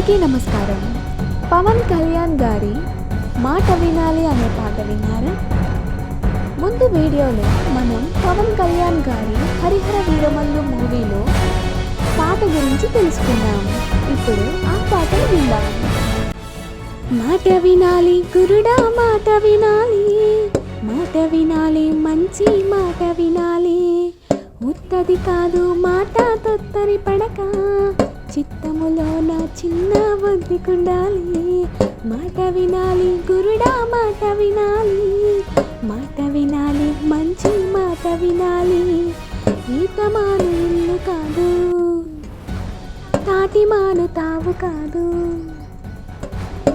అందరికీ నమస్కారం. పవన్ కళ్యాణ్ గారి మాట వినాలి అనే పాట విన్నారా? ముందు వీడియోలో మనం పవన్ కళ్యాణ్ గారి హరిహర వీరమల్లు మూవీలో పాట గురించి తెలుసుకున్నాం ఇప్పుడు ఆ పాటను విందాం. మాట వినాలి గురుడా మాట వినాలి. మాట వినాలి మంచి మాట వినాలి. ఉత్తది కాదు మాట తొత్తరి పడక. చిత్తములో నా చిన్న బుద్ధికుండాలి మాట వినాలి గురుడా మాట వినాలి. మాట వినాలి మంచి మాట వినాలి. ఈతమాను ఇల్లు కాదు. తాటిమాను తావు కాదు.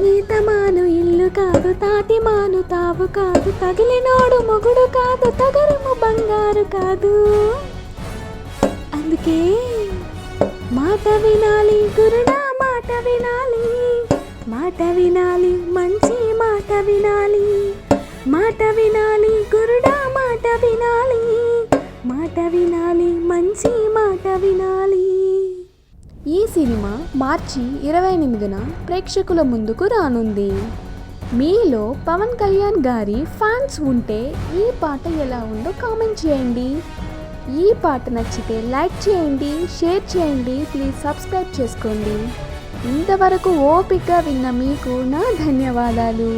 ఈతమాను ఇల్లు కాదు. తాటిమాను తావు కాదు. తగిలినోడు మొగుడు కాదు. తగరము బంగారు కాదు. అందుకే మాట వినాలి గురుడా మాట వినాలి. మాట వినాలి మంచి మాట వినాలి. మాట వినాలి గురుడా మాట వినాలి. మాట వినాలి మంచి మాట వినాలి. ఈ సినిమా మార్చి ఇరవై ఎనిమిదిన ప్రేక్షకుల ముందుకు రానుంది. మీలో పవన్ కళ్యాణ్ గారి ఫ్యాన్స్ ఉంటే ఈ పాట ఎలా ఉందో కామెంట్ చేయండి. ఈ పాట నచ్చితే లైక్ చేయండి షేర్ చేయండి ప్లీజ్ సబ్స్క్రైబ్ చేసుకోండి. ఇంతవరకు ఓపిక విన్న మీకు నా ధన్యవాదాలు.